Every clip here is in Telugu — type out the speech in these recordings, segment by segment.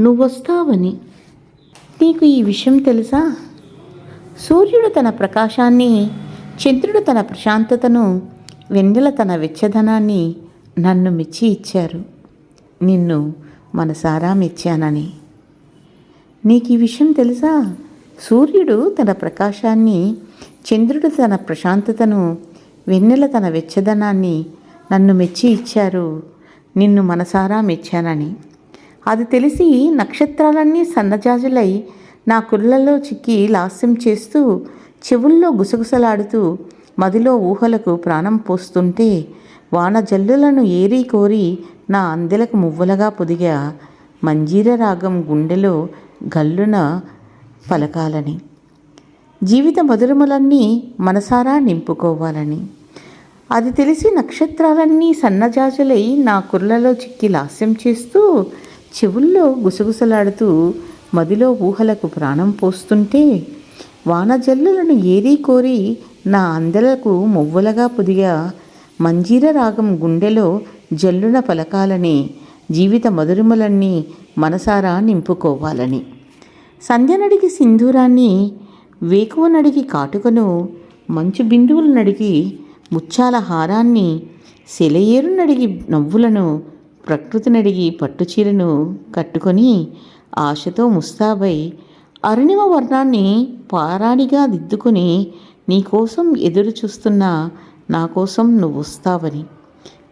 నువ్వొస్తావని. నీకు ఈ విషయం తెలుసా? సూర్యుడు తన ప్రకాశాన్ని చంద్రుడు తన ప్రశాంతతను వెన్నెల తన వెచ్చదనాన్ని నన్ను మెచ్చి ఇచ్చారు. నిన్ను మనసారా మెచ్చానని. నీకు ఈ విషయం తెలుసా? సూర్యుడు తన ప్రకాశాన్ని చంద్రుడు తన ప్రశాంతతను వెన్నెల తన వెచ్చదనాన్ని నన్ను మెచ్చి ఇచ్చారు. నిన్ను మనసారా మెచ్చానని. అది తెలిసి నక్షత్రాలన్నీ సన్నజాజులై నా కుళ్ళల్లో చిక్కి లాస్యం చేస్తూ చెవుల్లో గుసగుసలాడుతూ మదిలో ఊహలకు ప్రాణం పోస్తుంటే వాన జల్లులను ఏరి కోరి నా అందెలకు మువ్వలుగా పొదిగా మంజీర రాగం గుండెలో గల్లున పలకాలని. జీవిత మధురములన్నీ మనసారా నింపుకోవాలని. అది తెలిసి నక్షత్రాలన్నీ సన్నజాజులై నా కుర్లలో చిక్కి లాస్యం చేస్తూ చెవుల్లో గుసగుసలాడుతూ మదిలో ఊహలకు ప్రాణం పోస్తుంటే వానజల్లులను ఏరీ కోరి నా అందలకు మువ్వలగా పొదిగా మంజీర రాగం గుండెలో జల్లున పలకాలని జీవిత మధురిమలన్నీ మనసారా నింపుకోవాలని. సంధ్యనడికి సింధూరాన్ని వేకువ నడికి కాటుకను మంచు బిందువులు నడిగి ముచ్చాల హారాన్ని సెలయేరు నడిగి నవ్వులను ప్రకృతినడిగి పట్టుచీరను కట్టుకొని ఆశతో ముస్తాబై అరుణిమ వర్ణాన్ని పారాడిగా దిద్దుకుని నీకోసం ఎదురు చూస్తున్న నా కోసం నువ్వు వస్తావని.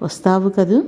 వస్తావు కదూ?